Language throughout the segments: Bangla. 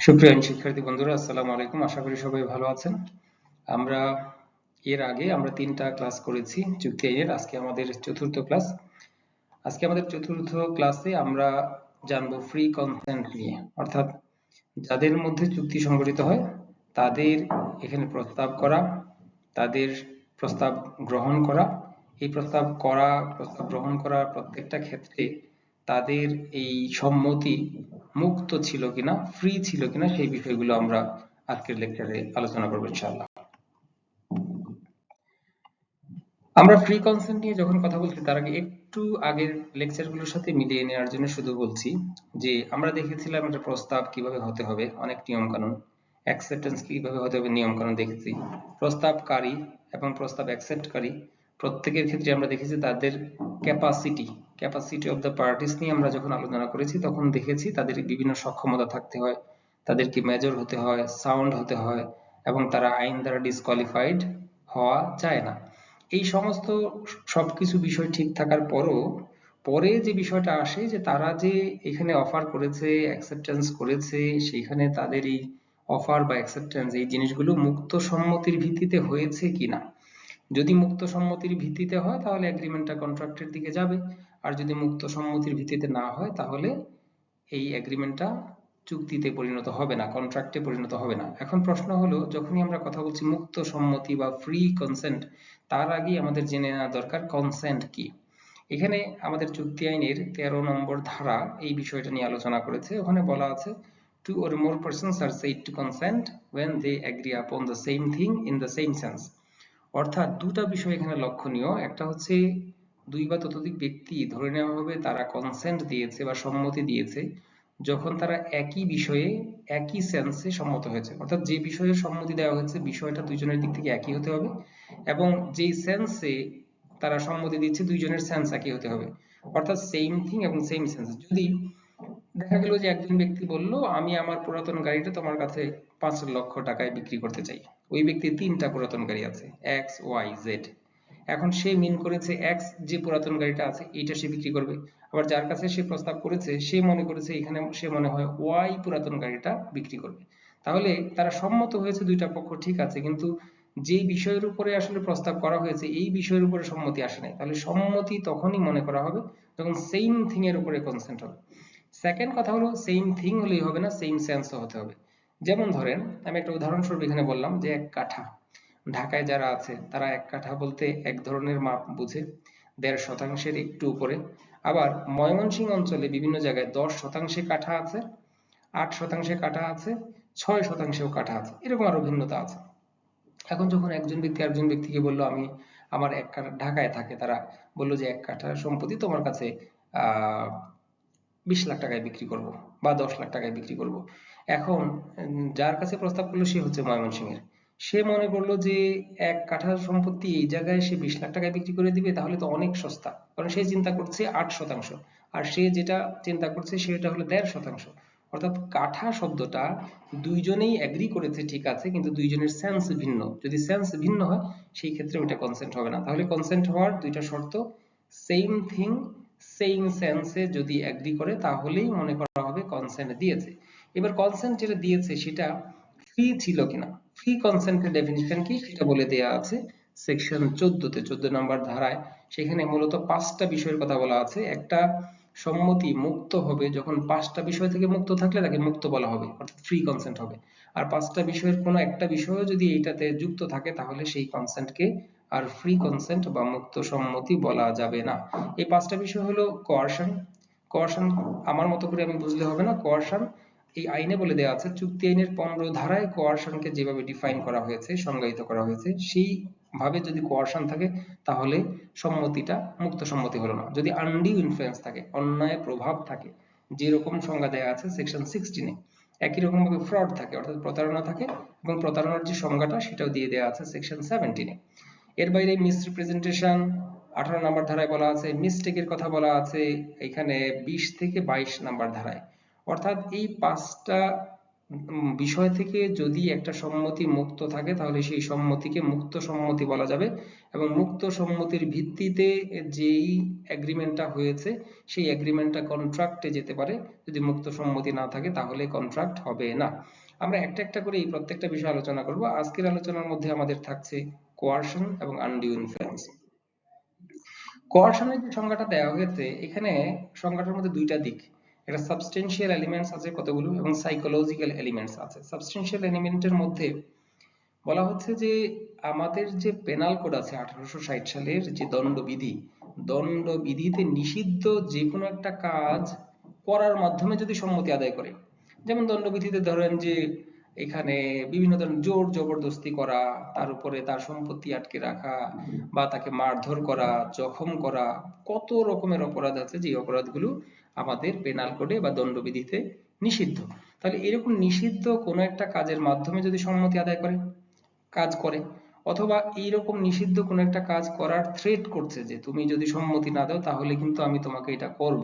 সুপ্রিয় শিক্ষার্থী বন্ধুরা, আসসালামু আলাইকুম। আশা করি সবাই ভালো আছেন। আমরা এর আগে আমরা তিনটা ক্লাস করেছি আইনের। আজকে আমাদের চতুর্থ ক্লাস। আজকে আমাদের চতুর্থ ক্লাসে আমরা ফ্রি কনসেন্ট নিয়ে। অর্থাৎ যাদের মধ্যে চুক্তি সংগঠিত হয়, তাদের এখানে প্রস্তাব করা, তাদের প্রস্তাব গ্রহণ করা। এই প্রস্তাব করা, প্রস্তাব গ্রহণ করা প্রত্যেকটা ক্ষেত্রে তাদের এই সম্মতি মুক্ত ছিল কিনা ফ্রি ছিল কিনা, সেই বিষয়গুলো আমরা আজকের লেকচারে আলোচনা করব ইনশাআল্লাহ। আমরা ফ্রি কনসেন্ট নিয়ে যখন কথা বলছি, তার আগে একটু আগের লেকচারগুলোর সাথে মিলিয়ে নেওয়ার জন্য শুধু বলছি যে, আমরা দেখেছিলাম একটা প্রস্তাব কীভাবে হতে হবে, অনেক নিয়ম কানুন অ্যাকসেপ্টেন্স কীভাবে হতে হবে নিয়ম কানুন দেখেছি। প্রস্তাবকারী এবং প্রস্তাব অ্যাকসেপ্টকারী প্রত্যেকের ক্ষেত্রে আমরা দেখেছি তাদের capacity capacity of the parties নিয়ে আমরা যখন আলোচনা করেছি, তখন দেখেছি তাদের বিভিন্ন সক্ষমতা থাকতে হয়, তাদেরকে মেজর হতে হয় সাউন্ড হতে হয়, এবং তারা আইন দ্বারা ডিসকোয়ালিফাইড হওয়া যায় না। এই সমস্ত সবকিছু বিষয় ঠিক থাকার পরও, পরে যে বিষয়টা আসে যে তারা যে এখানে অফার করেছে অ্যাকসেপ্টেন্স করেছে সেখানে তাদের এই অফার বা অ্যাকসেপ্টেন্স এই জিনিসগুলো মুক্ত সম্মতির ভিত্তিতে হয়েছে কিনা যদি মুক্ত সম্মতির ভিত্তিতে হয়, তাহলে এগ্রিমেন্টটা কন্ট্রাক্টের দিকে যাবে। আর যদি মুক্ত সম্মতির ভিত্তিতে না হয়, তাহলে এই এগ্রিমেন্টটা চুক্তিতে পরিণত হবে না কন্ট্রাক্টে পরিণত হবে না। এখন প্রশ্ন হলো, যখনই আমরা কথা বলছি মুক্ত সম্মতি বা ফ্রি কনসেন্ট তার আগেই আমাদের জেনে নেওয়া দরকার কনসেন্ট কি? এখানে আমাদের চুক্তি আইনের তেরো নম্বর ধারা এই বিষয়টা নিয়ে আলোচনা করেছে। ওখানে বলা আছে, two or more persons are said to consent when they agree upon the same thing in the same sense. অর্থাৎ দুটা বিষয় এখানে লক্ষণীয়। একটা হচ্ছে দুই বা ততোধিক ব্যক্তি ধরে নেওয়া হবে, তারা কনসেন্ট দিয়েছে বা সম্মতি দিয়েছে, যখন তারা একই বিষয়ে, একই সেন্সে সম্মত হয়েছে। অর্থাৎ যে বিষয়ে সম্মতি দেওয়া হয়েছে, বিষয়টা দুইজনের দিক থেকে একই হতে হবে এবং যেই সেন্সে তারা সম্মতি দিচ্ছে, দুইজনের সেন্স একই হতে হবে। অর্থাৎ সেম থিং এবং সেম সেন্স যদি দেখা গেল যে একজন ব্যক্তি বলল, আমি আমার পুরাতন গাড়িটা তোমার কাছে পাঁচ লক্ষ টাকায় বিক্রি করতে চাই। ওই ব্যক্তির তিনটা পুরাতন গাড়ি আছে এক্স ওয়াই জেড এখন সে মিন করেছে এক্স যে পুরাতন গাড়িটা আছে, এইটা সে বিক্রি করবে। আবার যার কাছে সে প্রস্তাব করেছে, সে মনে করেছে এখানে সে মনে হয় ওয়াই পুরাতন গাড়িটা বিক্রি করবে। তাহলে তারা সম্মত হয়েছে দুইটা পক্ষ ঠিক আছে, কিন্তু যে বিষয়ের উপরে আসলে প্রস্তাব করা হয়েছে, এই বিষয়ের উপরে সম্মতি আসে নাই। তাহলে সম্মতি তখনই মনে করা হবে যখন সেম থিং এর উপরে কনসেন্ট হবে। সেকেন্ড কথা হলো সেম থিং হলেই হবে না সেম সেন্সও হতে হবে। যেমন ধরেন, আমি একটা উদাহরণস্বরূপ এখানে বললাম যে, এক কাঠা। ঢাকায় যারা আছে, তারা এক কাঠা বলতে এক ধরনের মাপ বুঝে, দেড় শতাংশের একটু উপরে। আবার ময়মনসিংহ অঞ্চলে বিভিন্ন জায়গায় দশ শতাংশে কাঠা আছে, আট শতাংশে কাঠা আছে, ছয় শতাংশেও কাঠা আছে, এরকম আরও ভিন্নতা আছে। এখন যখন একজন ব্যক্তি আরেকজন ব্যক্তিকে বলল, আমি আমার এক কাঠা ঢাকায় থাকে, তারা বলল যে, এক কাঠা সম্পত্তি তোমার কাছে, আহ বিশ লাখ টাকায় বিক্রি করব বা দশ লাখ টাকায় বিক্রি করব। এখন যার কাছে প্রস্তাব করল সে হচ্ছে ময়মনসিংহের। সে মনে করল যে এক কাঠা সম্পত্তি এই জায়গায় সে বিশ লাখ টাকায় বিক্রি করে দিবে, তাহলে তো অনেক সস্তা। কারণ সে চিন্তা করছে আট শতাংশ। আর সে যেটা চিন্তা করছে সেটা হলো দেড় শতাংশ। অর্থাৎ কাঠা শব্দটা দুইজনেই এগ্রি করেছে ঠিক আছে, কিন্তু দুইজনের সেন্স ভিন্ন। যদি সেন্স ভিন্ন হয়, সেই ক্ষেত্রে ওইটা কনসেন্ট হবে না। তাহলে কনসেন্ট হওয়ার দুইটা শর্ত সেম থিং সেম সেন্সে যদি এগ্রি করে, তাহলেই মনে করা হবে কনসেন্ট দিয়েছে। এবার কনসেন্ট যেটা দিয়েছে, সেটা ফ্রি ছিল কিনা? ফ্রি কনসেন্টের ডেফিনিশন কি? সেটা বলে দেয়া আছে সেকশন 14 তে 14 নম্বর ধারায়। সেখানে মূলত পাঁচটা বিষয়ের কথা বলা আছে। একটা, সম্মতি মুক্ত হবে যখন পাঁচটা বিষয় থেকে মুক্ত থাকলে তাকে মুক্ত বলা হবে, অর্থাৎ ফ্রি কনসেন্ট হবে। আর পাঁচটা বিষয়ের কোনো একটা বিষয় যদি এইটাতে যুক্ত থাকে, তাহলে সেই কনসেন্টকে আর ফ্রি কনসেন্ট বা মুক্ত সম্মতি বলা যাবে না। এই পাঁচটা বিষয় হলো কোয়ারশন কোয়ারশন আমার মতো করে আমি বুঝলে হবে না। কোয়ারশন এই আইনে বলে দেওয়া আছে চুক্তি আইনের পনেরো ধারায় কোয়ারশনকে যেভাবে ডিফাইন করা হয়েছে সংজ্ঞায়িত করা হয়েছে সেই ভাবে যদি কোয়ারশন থাকে তাহলে সম্মতিটা মুক্ত সম্মতি হলো না। যদি আনডিউ ইনফ্লুয়েন্স থাকে অন্যায় প্রভাব থাকে যেরকম সংজ্ঞা দেওয়া আছে সেকশন সিক্সটিনে একই রকম ভাবে ফ্রড থাকে অর্থাৎ প্রতারণা থাকে এবং প্রতারণার যে সংজ্ঞাটা সেটাও দিয়ে দেওয়া আছে সেকশন সেভেন্টিনে এর বাইরে মিসরিপ্রেজেন্টেশন আঠারো নাম্বার ধারায় বলা আছে মিস্টেকের কথা বলা আছে, এখানে বিশ থেকে বাইশ নাম্বার ধারায়। অর্থাৎ এই পাঁচটা বিষয় থেকে যদি একটা সম্মতি মুক্ত থাকে, তাহলে সেই সম্মতিকে মুক্ত সম্মতি বলা যাবে এবং মুক্ত সম্মতির ভিত্তিতে যেই এগ্রিমেন্টটা হয়েছে, সেই এগ্রিমেন্টটা কন্ট্রাক্টে যেতে পারে। যদি মুক্ত সম্মতি না থাকে, তাহলে কন্ট্রাক্ট হবে না। আমরা একটা একটা করে এই প্রত্যেকটা বিষয় আলোচনা করব। আজকের আলোচনার মধ্যে আমাদের থাকছে কোয়ারশন এবং আনডিউ ইনফ্লুয়েন্স কোয়ারশনের যে সংজ্ঞাটা দেওয়া হয়েছে, এখানে সংজ্ঞাটার মধ্যে দুইটা দিক। একটা সাবস্টেনশিয়াল এলিমেন্টস আছে কতগুলো এবং সাইকোলজিক্যাল এলিমেন্টস আছে। সাবস্টেনশিয়াল এলিমেন্টের মধ্যে বলা হচ্ছে যে আমাদের যে পেনাল কোড আছে আঠারোশো ষাট সালের যে দণ্ডবিধি, দণ্ডবিধিতে নিষিদ্ধ যে কোনো একটা কাজ করার মাধ্যমে যদি সম্মতি আদায় করে। যেমন দণ্ডবিধিতে ধরেন যে এখানে বিভিন্ন ধরনের জোর জবরদস্তি করা, তার উপরে তার সম্পত্তি আটকে রাখা বা তাকে মারধর করা, জখম করা, কত রকমের অপরাধ আছে যে অপরাধগুলো আমাদের পেনাল কোডে বা দণ্ডবিধিতে নিষিদ্ধ। তাহলে এরকম নিষিদ্ধ কোনো একটা কাজের মাধ্যমে যদি সম্মতি আদায় করে, কাজ করে, অথবা এইরকম নিষিদ্ধ কোনো একটা কাজ করার থ্রেট করছে যে তুমি যদি সম্মতি না দাও তাহলে কিন্তু আমি তোমাকে এটা করব।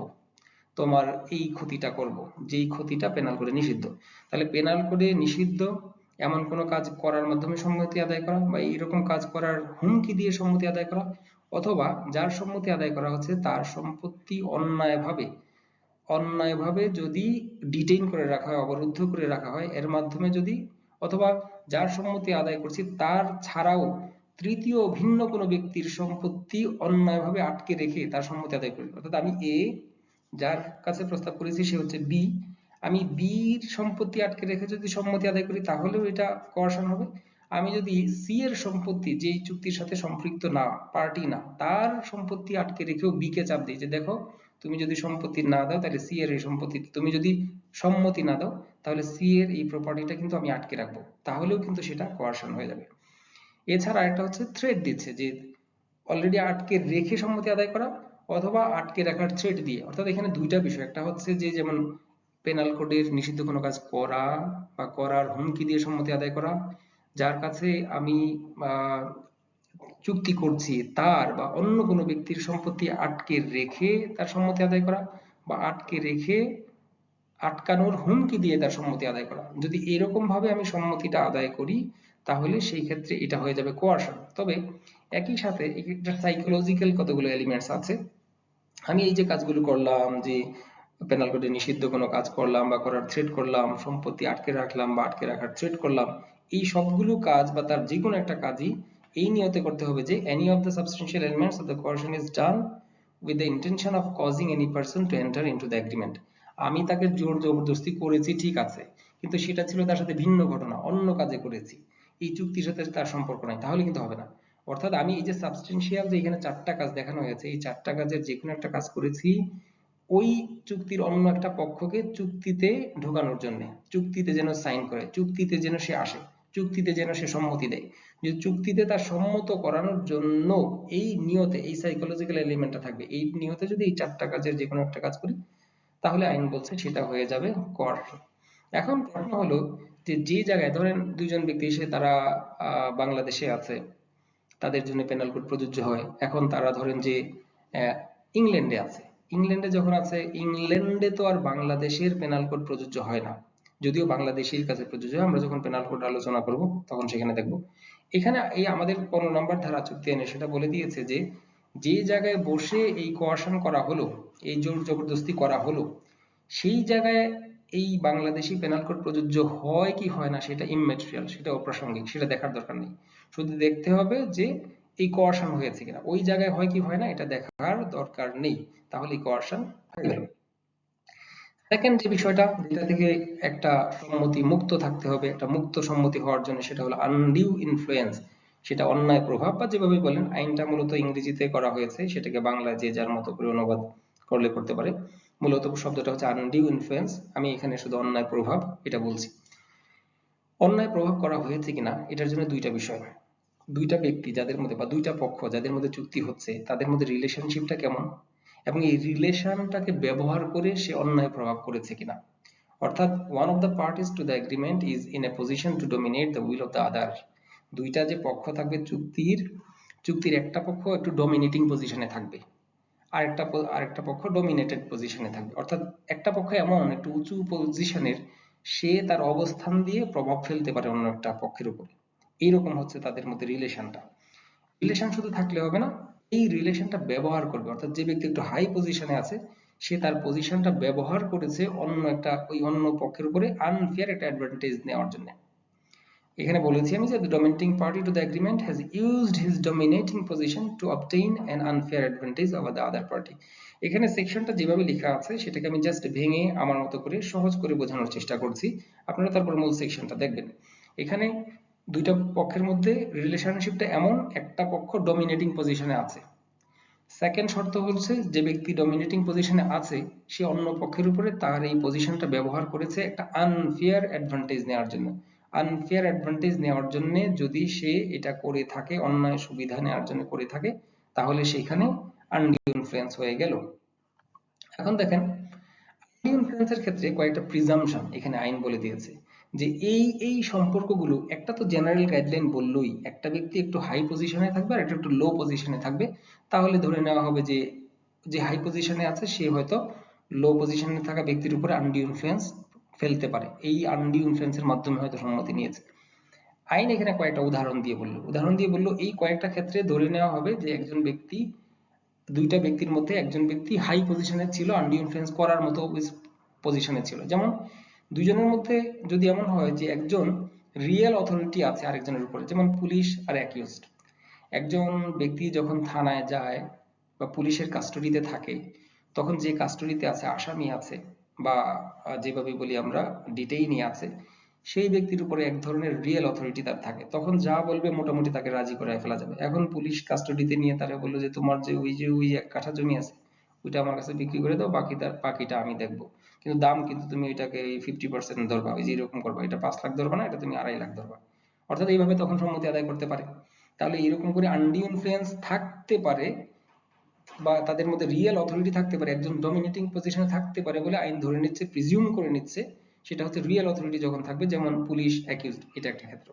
তোমার এই ক্ষতিটা করব। যেই ক্ষতিটা পেনাল কোডে নিষিদ্ধ। তাহলে পেনাল কোডে নিষিদ্ধ এমন কোনো কাজ করার মাধ্যমে সম্মতি আদায় করা বা এইরকম কাজ করার হুমকি দিয়ে সম্মতি আদায় করা অথবা যার সম্মতি আদায় করা হচ্ছে তার সম্পত্তি অন্যায়ভাবে অন্যায়ভাবে যদি ডিটেইন করে রাখা হয়, অবরুদ্ধ করে রাখা হয়, এর মাধ্যমে যদি অথবা যার সম্মতি আদায় করছি তার ছাড়াও তৃতীয় ভিন্ন কোনো ব্যক্তির সম্পত্তি অন্যায়ভাবে আটকে রেখে তার সম্মতি আদায় করি। অর্থাৎ আমি এ যার কাছে প্রস্তাব করেছি সে হচ্ছে বি আমি বির সম্পত্তি আটকে রেখে যদি সম্মতি আদায় করি, তাহলেও এটা কোয়ারশন হবে। আমি যদি সি এর সম্পত্তি, যেই চুক্তির সাথে সম্পৃক্ত না পার্টি না, তার সম্পত্তি আটকে রেখেও বি কে চাপ দিই যে দেখো, তুমি যদি সম্পত্তি না দাও, তাহলে সি এর এই সম্পত্তি, তুমি যদি সম্মতি না দাও, তাহলে সি এর এই প্রপার্টিটা কিন্তু আমি আটকে রাখব। তাহলেও কিন্তু সেটা কোয়ারশন হয়ে যাবে। এছাড়া আরেকটা হচ্ছে থ্রেড দিচ্ছে, যে অলরেডি আটকে রেখে সম্মতি আদায় করা অথবা আটকে রাখার থ্রেড দিয়ে। অর্থাৎ এখানে দুইটা বিষয়। একটা হচ্ছে যে, যেমন পেনাল কোডের নিষিদ্ধ কোনো কাজ করা বা করার হুমকি দিয়ে সম্মতি আদায় করা, যার কাছে আমি চুক্তি করছি তার বা অন্য কোনো ব্যক্তির সম্পত্তি আটকে রেখে তার সম্মতি আদায় করা বা আটকে রেখে আটকানোর হুমকি দিয়ে তার সম্মতি আদায় করা। যদি এরকম ভাবে আমি সম্মতিটা আদায় করি, তাহলে সেই ক্ষেত্রে এটা হয়ে যাবে কোয়ারশন তবে একই সাথে এটা সাইকোলজিক্যাল কতগুলো এলিমেন্টস আছে আমি এই যে কাজগুলো করলাম, যে পেনাল কোডে নিষিদ্ধ কোনো কাজ করলাম বা করার থ্রেট করলাম, সম্পত্তি আটকে রাখলাম বা আটকে রাখার থ্রেট করলাম, এই সবগুলো কাজ বা তার যে কোনো একটা কাজই এই নিয়তে করতে হবে যে any of the substantial elements of the coercion is done with the intention of causing any person to enter into the agreement. আমি তাকে জোর জবরদস্তি করেছি, ঠিক আছে, কিন্তু সেটা ছিল তার সাথে ভিন্ন ঘটনা, অন্য কাজে করেছি। এই চুক্তির সাথে তার সম্পর্ক নাই, তাহলে কিন্তু হবে না। অর্থাৎ আমি এই যে সাবস্টেন্সিয়াল যে এখানে চারটা কাজ দেখানো হয়েছে, এই চারটা কাজের যে কোনো একটা কাজ করেছি, ওই চুক্তির অন্য একটা পক্ষকে চুক্তিতে ঢোকানোর জন্য, চুক্তিতে যেন সাইন করে, চুক্তিতে যেন সে আসে, চুক্তিতে যেন সে সম্মতি দেয়। যে চুক্তিতে তার সম্মত করানোর জন্য এই নিয়তে, এই সাইকোলজিক্যাল এলিমেন্টটা থাকবে, এই নিয়তে যদি এই চারটা কাজের যে কোনো একটা কাজ করি, তাহলে আইন বলছে সেটা হয়ে যাবে কর। এখন প্রশ্ন হলো যে যে জায়গায়, ধরেন দুইজন ব্যক্তি এসে তারা বাংলাদেশে আছে তাদের জন্য পেনাল কোড প্রযোজ্য হয়। এখন তারা ধরেন যে ইংল্যান্ডে আছে। ইংল্যান্ডে যখন আছে ইংল্যান্ডে তো আর বাংলাদেশের পেনাল কোড প্রযোজ্য হয় না। যদিও বাংলাদেশের কাছে প্রযোজ্য হয়, আমরা যখন পেনাল কোড আলোচনা করব, তখন সেখানে দেখব। এখানে এই আমাদের পনেরো নম্বর ধারা চুক্তি আইনে সেটা বলে দিয়েছে যে যে জায়গায় বসে এই কোয়াশন করা হলো, এই জোর জবরদস্তি করা হলো, সেই জায়গায় এই বাংলাদেশি পেনাল কোড প্রযোজ্য হয় কি হয় না সেটা ইমমেটেরিয়াল সেটা অপ্রাসঙ্গিক, সেটা দেখার দরকার নেই। শুধু দেখতে হবে যে এই কোয়াশন হয়েছে কিনা। ওই জায়গায় হয় কি হয় না, এটা দেখার দরকার নেই। তাহলে এই কোয়াশন হয়ে গেল। সেকেন্ড যে বিষয়টা, যেটা থেকে একটা সম্মতি মুক্ত থাকতে হবে, একটা মুক্ত সম্মতি হওয়ার জন্য সেটা হলো আনডিউ ইনফ্লুয়েন্স সেটা অন্যায় প্রভাব বা যেভাবে বলেন, আইনটা মূলত ইংরেজিতে করা হয়েছে, সেটাকে বাংলায় যে যার মতো করে অনুবাদ করলে করতে পারে। মূলত শব্দটা হচ্ছে আনডিউ ইনফ্লুয়েন্স। আমি এখানে শুধু অন্যায় প্রভাব এটা বলছি। অন্যায় প্রভাব করা হয়েছে কিনা, এটার জন্য দুইটা বিষয়। দুইটা ব্যক্তি যাদের মধ্যে বা দুইটা পক্ষ যাদের মধ্যে চুক্তি হচ্ছে, তাদের মধ্যে রিলেশনশিপটা কেমন এবং এই রিলেশনটাকে ব্যবহার করে সে অন্যায় প্রভাব করেছে কিনা। অর্থাৎ one of the parties to the agreement is in a position to dominate the will of the other দুইটা যে পক্ষ থাকবে চুক্তির চুক্তির একটা পক্ষ একটু ডমিনেটিং পজিশনে থাকবে। আরেকটা আরেকটা পক্ষ ডমিনেটেড পজিশনে থাকবে। অর্থাৎ একটা পক্ষ এমন, একটু উঁচু পজিশনের সে তার অবস্থান দিয়ে প্রভাব ফেলতে পারে অন্য একটা পক্ষের উপরে। এইরকম হচ্ছে তাদের মধ্যে রিলেশনটা রিলেশন শুধু থাকলে হবে না, এই রিলেশনটা ব্যবহার করবে। অর্থাৎ যে ব্যক্তি একটু হাই পজিশনে আছে, সে তার পজিশনটা ব্যবহার করেছে অন্য একটা, ওই অন্য পক্ষের উপরে আনফেয়ার একটা অ্যাডভান্টেজ নেওয়ার জন্য। এখানে বলেছি আমি যে the dominating party to the agreement has used his dominating position to obtain an unfair advantage over the other party. এখানে সেকশনটা যেভাবে লেখা আছে, সেটাকে আমি জাস্ট ভেঙে আমার মতো করে সহজ করে বোঝানোর চেষ্টা করছি। আপনারা তারপর মূল সেকশনটা দেখবেন। এখানে দুইটা পক্ষের মধ্যে রিলেশনশিপটা এমন, একটা পক্ষ ডমিনেটিং পজিশনে আছে। সেকেন্ড শর্ত হচ্ছে যে ব্যক্তি ডমিনেটিং পজিশনে আছে, সে অন্য পক্ষের উপরে তার এই পজিশনটা ব্যবহার করেছে একটা আনফেয়ার অ্যাডভান্টেজ নেওয়ার জন্য। আনফেয়ার অ্যাডভান্টেজ নেওয়ার জন্য যদি সে এটা করে থাকে, অন্যায় সুবিধা নেওয়ার জন্য করে থাকে, তাহলে সেখানে আনডিউ ইনফ্লুয়েন্স হয়ে গেল। এখন দেখেন আনডিউ ইনফ্লুয়েন্সের ক্ষেত্রে কয়েকটা প্রিজাম্পশন এখানে আইন বলে দিয়েছে যে এই এই সম্পর্কগুলো, একটা তো জেনারেল গাইডলাইন বললোই, একটা ব্যক্তি একটু হাই পজিশনে থাকবে আর একটা, একটু লো পজিশনে থাকবে, তাহলে ধরে নেওয়া হবে যে যে হাই পজিশনে আছে, সে হয়তো লো পজিশনে থাকা ব্যক্তির উপরে আনডিউ ইনফ্লুয়েন্স ফেলতে পারে। এই আনডিউ ইনফ্লুয়েন্সের মাধ্যমে হয়তো সম্মতি নিয়েছে। আইন এখানে কয়েকটা উদাহরণ দিয়ে বলল। উদাহরণ দিয়ে বলল, এই কয়েকটা ক্ষেত্রে ধরে নেওয়া হবে যে একজন ব্যক্তি, দুইটা ব্যক্তির মধ্যে একজন ব্যক্তি হাই পজিশনে ছিল আনডিউ ইনফ্লুয়েন্স করার মতো পজিশনে ছিল। যেমন, দুইজনের মধ্যে যদি এমন হয় যে একজন রিয়েল অথরিটি আছে আরেকজনের উপরে, যেমন পুলিশ আর অ্যাকিউজড একজন ব্যক্তি যখন থানায় যায় বা পুলিশের কাস্টডিতে থাকে, তখন যে কাস্টডিতে আছে, আসামি আছে বা যেভাবে বলি আমরা ডিটেইনি আছে, সেই ব্যক্তির উপরে এক ধরনের রিয়েল অথরিটি তার থাকে। তখন যা বলবে মোটামুটি তাকে রাজি করায় ফেলা যাবে। এখন পুলিশ কাস্টডিতে নিয়ে তারা বলল যে, তোমার যে ওই যে, ওই এক কাঠা জমি আছে, ওইটা আমার কাছে বিক্রি করে দাও, বাকি তার, বাকিটা আমি দেখব। কিন্তু দাম কিন্তু তুমি এটাকে ফিফটি পার্সেন্ট ধরবা, ওই যে এরকম করবা, এটা পাঁচ লাখ ধরবা না, এটা তুমি আড়াই লাখ ধরবা। অর্থাৎ এইভাবে তখন সম্মতি আদায় করতে পারে। তাহলে এরকম করে আন্ডি ইনফ্লুয়েন্স থাকতে পারে বা তাদের মধ্যে রিয়েল অথরিটি থাকতে পারে, একজন ডমিনেটিং পজিশনে থাকতে পারে বলে আইন ধরে নিচ্ছে প্রিজিউম করে নিচ্ছে, সেটা হচ্ছে রিয়েল অথরিটি যখন থাকবে, যেমন পুলিশ অ্যাকিউজড এটা একটা ক্ষেত্র।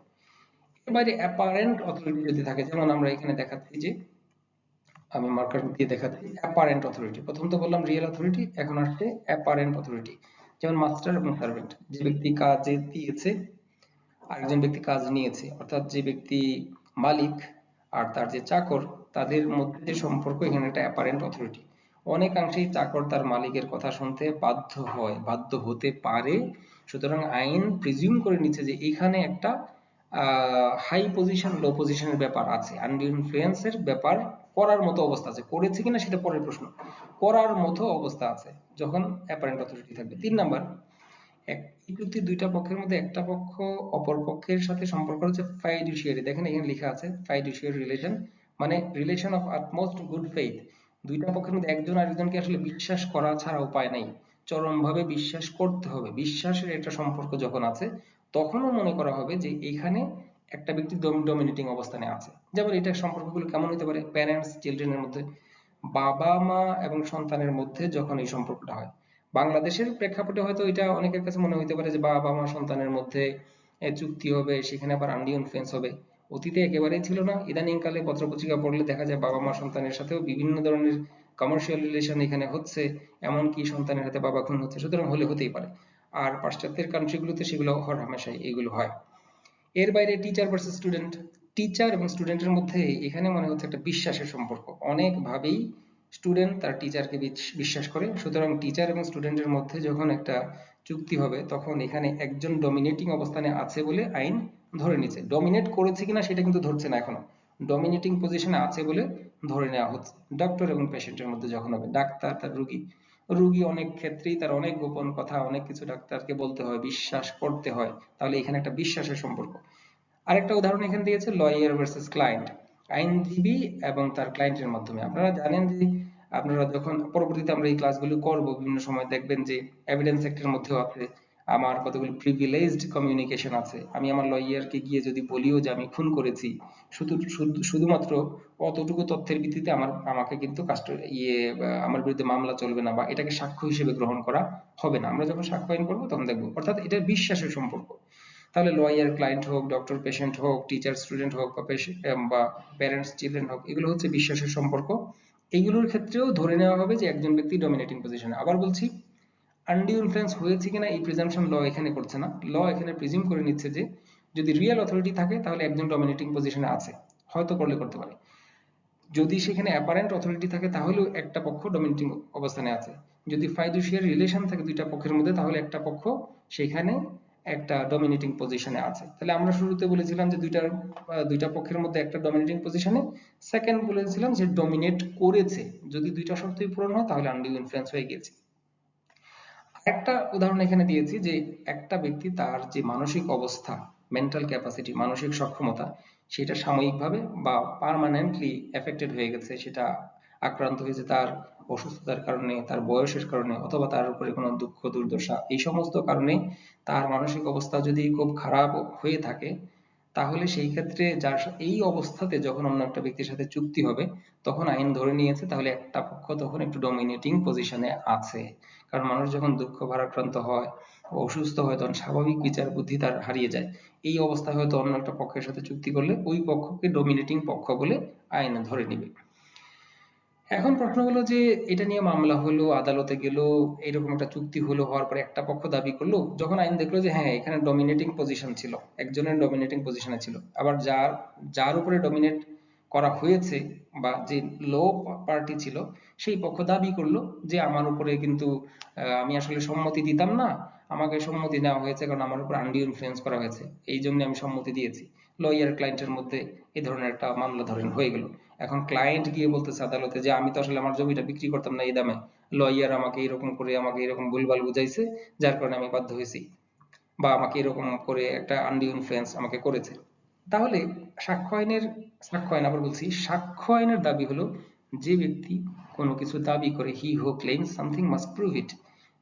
এর বাইরে অ্যাপারেন্ট অথরিটি যদি থাকে, যেমন আমরা এখানে দেখাচ্ছি যে, আমি মার্কার দিয়ে দেখাচ্ছি অ্যাপারেন্ট অথরিটি প্রথম তো বললাম রিয়েল অথরিটি এখন আসছে অ্যাপারেন্ট অথরিটি যেমন মাস্টার এবং সার্ভেন্ট যে ব্যক্তি কাজে দিয়েছে, আরেকজন ব্যক্তি কাজ নিয়েছে, অর্থাৎ যে ব্যক্তি মালিক আর তার যে চাকর তাদের মধ্যে যে সম্পর্ক এখানে একটা অ্যাপারেন্ট অথরিটি অনেকাংশেই চাকর তার মালিকের কথা শুনতে বাধ্য হয় বাধ্য হতে পারে। সুতরাং আইন প্রিজিউম করে নিচ্ছে যে এখানে একটা হাই পজিশন লো পজিশনের ব্যাপার আছে। আন্ডার ইনফ্লুয়েন্সের ব্যাপার করার মতো অবস্থা আছে। করেছে কিনা সেটা পরের প্রশ্ন। করার মতো অবস্থা আছে যখন অ্যাপারেন্ট অথরিটি থাকবে। তিন নাম্বার ইকুইটি দুইটা পক্ষের মধ্যে একটা পক্ষ অপর পক্ষের সাথে সম্পর্ক হচ্ছে ফাইডুশিয়ারি দেখেন এখানে লেখা আছে ফাইডুশিয়ারি রিলেশন মানে relation of utmost good faith দুইটা পক্ষের মধ্যে একজন আরেকজনকে আসলে বিশ্বাস করা ছাড়া উপায় নাই। চরমভাবে বিশ্বাস করতে হবে। বিশ্বাসের একটা সম্পর্ক যখন আছে, তখনও মনে করা হবে যে এখানে একটা ব্যক্তি ডমিনেটিং অবস্থানে আছে। যেমন এটা সম্পর্কগুলো কেমন হতে পারে? প্যারেন্টস চিলড্রেনের মধ্যে, বাবা, মা এবং সন্তানের মধ্যে যখন এই সম্পর্কটা হয়। বাংলাদেশের প্রেক্ষাপটে হয়তো এটা অনেকের কাছে মনে হতে পারে যে বাবা, মা, সন্তানের মধ্যে চুক্তি হবে, সেখানে আবার আন্ডি ইনফ্লুয়েন্স হবে। অতীতে একেবারেই ছিল না। ইদানিং কালে পত্রপত্রিকা পড়লে দেখা যায় বাবা মা সন্তানের সাথেও বিভিন্ন ধরনের কমার্শিয়াল রিলেশন এখানে হচ্ছে, এমনকি সন্তানের হাতে বাবা খুন হচ্ছে, সুতরাং হলে হতেই পারে। আর পাশ্চাত্যের কান্ট্রিগুলোতে সেগুলো হর হামেশাই এগুলো হয়। এর বাইরে টিচার ভার্সেস স্টুডেন্ট টিচার এবং স্টুডেন্টের মধ্যে এখানে মনে হচ্ছে একটা বিশ্বাসের সম্পর্ক। অনেকভাবেই স্টুডেন্ট তার টিচারকে বিশ্বাস করে। সুতরাং টিচার এবং স্টুডেন্টের মধ্যে যখন একটা চুক্তি হবে, তখন এখানে একজন ডমিনেটিং অবস্থানে আছে বলে আইন ধরে নিচ্ছে ডমিনেট করেছে কিনা সেটা কিন্তু ধরছে না এখনও। ডমিনেটিং পজিশনে আছে বলে ধরে নেওয়া হচ্ছে। ডক্টর এবং পেশেন্টের মধ্যে যখন হবে, ডাক্তার, তার রুগী। রুগী অনেক ক্ষেত্রেই তার অনেক গোপন কথা, অনেক কিছু ডাক্তারকে বলতে হয়, বিশ্বাস করতে হয়। তাহলে এখানে একটা বিশ্বাসের সম্পর্ক। আরেকটা উদাহরণ এখানে দিয়েছে লয়ার ভার্সেস ক্লায়েন্ট আইনজীবী এবং তার ক্লায়েন্টের মাধ্যমে। আপনারা জানেন যে আপনারা যখন, পরবর্তীতে আমরা এই ক্লাসগুলো করব, বিভিন্ন সময় দেখবেন যে এভিডেন্স অ্যাক্টের মধ্যেও আছে। আমার কতগুলো প্রিভিলেজড কমিউনিকেশন আছে। আমি আমার লয়ারকে গিয়ে যদি বলিও যে আমি খুন করেছি, শুধু শুধুমাত্র অতটুকু তথ্যের ভিত্তিতে আমার, আমাকে কিন্তু কাস্ট ইয়ে আমার বিরুদ্ধে মামলা চলবে না বা এটাকে সাক্ষ্য হিসেবে গ্রহণ করা হবে না। আমরা যখন সাক্ষ্য আইন করব তখন দেখব, অর্থাৎ এটা বিশ্বাসের সম্পর্ক। তাহলে লয়ার ক্লায়েন্ট হোক ডক্টর পেশেন্ট হোক টিচার স্টুডেন্ট হোক বা প্যারেন্টস চিলড্রেন হোক, এগুলো হচ্ছে বিশ্বাসের সম্পর্ক। এইগুলোর ক্ষেত্রেও ধরে নেওয়া হবে যে একজন ব্যক্তি ডমিনেটিং পজিশনে আবার বলছি আনডিউ ইনফ্লুয়েন্স হয়েছে কিনা এই প্রিজাম্পশন ল এখানে করছে না। ল এখানে প্রিজিউম করে নিচ্ছে যে, যদি রিয়েল অথরিটি থাকে, তাহলে একজন ডমিনেটিং পজিশনে আছে। হয়তো করলে করতে পারে। যদি সেখানে অ্যাপারেন্ট অথরিটি থাকে, তাহলেও একটা পক্ষ ডমিনেটিং অবস্থানে আছে। যদি ফাইদুশিয়ার রিলেশন থাকে দুইটা পক্ষের মধ্যে, তাহলে একটা পক্ষ সেখানে একটা ডমিনেটিং পজিশনে আছে। তাহলে আমরা শুরুতে বলেছিলাম যে দুইটা দুইটা পক্ষের মধ্যে একটা ডমিনেটিং পজিশনে সেকেন্ড বলেছিলাম যে ডমিনেট করেছে। যদি দুইটা শর্তই পূরণ হয়, তাহলে আনডিউ ইনফ্লুয়েন্স হয়ে গিয়েছে। একটা উদাহরণ এখানে দিয়েছি যে একটা ব্যক্তি তার যে মানসিক অবস্থা মেন্টাল ক্যাপাসিটি মানসিক সক্ষমতা, সেটা সাময়িকভাবে বা পার্মানেন্টলি এফেক্টেড হয়ে গেছে, সেটা আক্রান্ত হয়েছে তার অসুস্থতার কারণে, তার বয়সের কারণে অথবা তার উপরে কোনো দুঃখ, দুর্দশা, এই সমস্ত কারণে তার মানসিক অবস্থা যদি খুব খারাপ হয়ে থাকে তাহলে সেই ক্ষেত্রে যার এই অবস্থাতে যখন অন্য একটা ব্যক্তির সাথে চুক্তি হবে, তখন আইন ধরে নিয়েছে, তাহলে একটা পক্ষ তখন একটু ডমিনেটিং পজিশনে আছে। কারণ মানুষ যখন দুঃখ ভারাক্রান্ত হয় অসুস্থ হয়, তখন স্বাভাবিক বিচার বুদ্ধি তার হারিয়ে যায়। এই অবস্থায় হয়তো অন্য একটা পক্ষের সাথে চুক্তি করলে ওই পক্ষকে ডমিনেটিং পক্ষ বলে আইন ধরে নিবে। এখন প্রশ্ন হলো যে এটা নিয়ে মামলা হলো, আদালতে গেল, এরকম একটা চুক্তি হলো, হওয়ার পরে একটা পক্ষ দাবি করল, যখন আইন দেখল যে হ্যাঁ এখানে ডমিনেটিং পজিশন ছিল, একজনের ডমিনেটিং পজিশনে ছিল। আবার যার যার উপরে ডমিনেট করা হয়েছে বা যে লো পার্টি ছিল, সেই পক্ষ দাবি করল যে আমার উপরে কিন্তু আমি আসলে সম্মতি দিতাম না, আমাকে সম্মতি নেওয়া হয়েছে কারণ আমার উপর আন্ডি ইনফ্লুয়েন্স করা হয়েছে, এই জন্য আমি সম্মতি দিয়েছি। লয়ার ক্লায়েন্টের মধ্যে এই ধরনের একটা মামলা ধরেন হয়ে গেল। এখন ক্লায়েন্ট গিয়ে বলতেছে আদালতে যে, আমি তো আসলে আমার জমিটা বিক্রি করতাম না এই দামে। লয়ার আমাকে এরকম করে আমাকে এরকম ভুলভাল বুঝাইছে, যার কারণে আমি বাধ্য হয়েছি। বা আমাকে এরকম করে একটা আন্ডি ইনফ্লুয়েন্স আমাকে করেছে। তাহলে সাক্ষ্য আইনের, সাক্ষ্য আইন আবার বলছি, সাক্ষ্য আইনের দাবি হলো যে ব্যক্তি কোনো কিছু দাবি করে he who claim something must prove it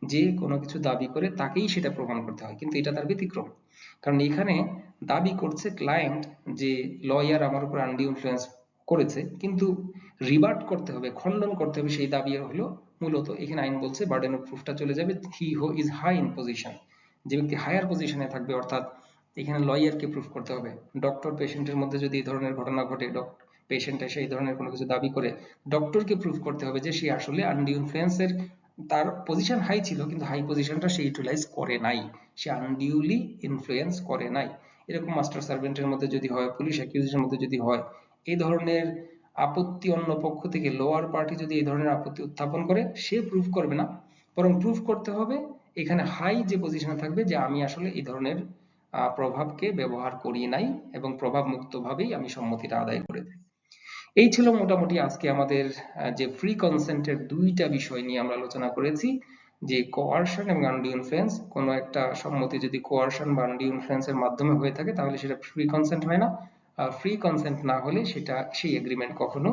যে কোনো কিছু দাবি করে তাকেই সেটা প্রমাণ করতে হয়, কিন্তু এটা তার ব্যতিক্রম। কারণ এখানে দাবি করছে ক্লায়েন্ট যে লয়ার আমার উপর আন্ডি ইনফ্লুয়েন্স করেছে, কিন্তু রিবার্ট করতে হবে, খণ্ডন করতে হবে সেই দাবি হলো মূলত। এখানে আইন বলছে, বার্ডেন অফ প্রুফটা চলে যাবে হি who is high in position যে ব্যক্তি হায়ার পজিশনে থাকবে, অর্থাৎ এখানে লয়ারকে প্রুফ করতে হবে। ডক্টর পেশেন্টের মধ্যে যদি এই ধরনের ঘটনা ঘটে পেশেন্ট এসে এই ধরনের কোনো কিছু দাবি করে ডক্টরকে প্রুফ করতে হবে যে সে আসলে আন্ডি ইনফ্লুয়েন্সের তার পজিশন হাই ছিল, কিন্তু হাই পজিশনটা সে ইউটিলাইজ করে নাই। সে আনডিউলি ইনফ্লুয়েন্স করে নাই। এরকম মাস্টার সার্ভেন্টের মধ্যে যদি হয় পুলিশ অ্যাকিউজের মধ্যে যদি হয় এই ধরনের আপত্তি অন্য পক্ষ থেকে লোয়ার পার্টি যদি এই ধরনের আপত্তি উত্থাপন করে, সে প্রুফ করবে না। বরং প্রুফ করতে হবে এখানে হাই যে পজিশনে থাকবে যে আমি আসলে এই ধরনের প্রভাবকে ব্যবহার করি নাই এবং প্রভাব মুক্তভাবেই আমি সম্মতিটা আদায় করে দিই এই ছিল মোটামুটি আজকে আমাদের যে ফ্রি কনসেন্টের দুইটা বিষয় নিয়ে আমরা আলোচনা করেছি। যে কোয়ারশন এবং আনডি ইনফ্লুয়েন্স কোনো একটা সম্মতি যদি কোয়ারশন বা আনডি ইনফ্লুয়েন্সের মাধ্যমে হয়ে থাকে, তাহলে সেটা ফ্রি কনসেন্ট হয় না। ফ্রি কনসেন্ট না হলে সেটা সেই এগ্রিমেন্ট কখনো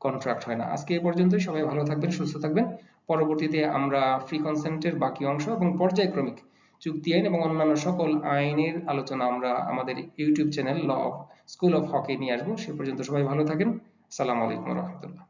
কন্ট্রাক্ট হয় না। আজকে এ পর্যন্তই। সবাই ভালো থাকবেন, সুস্থ থাকবেন। পরবর্তীতে আমরা ফ্রি কনসেন্টের বাকি অংশ এবং পর্যায়ক্রমিক চুক্তি আইন এবং অন্যান্য সকল আইনের আলোচনা আমরা আমাদের YouTube channel law of school of হকে নিয়ে আসব। সে পর্যন্ত সবাই ভালো থাকেন। সালাম আলাইকুম রহমতুল্লাহ।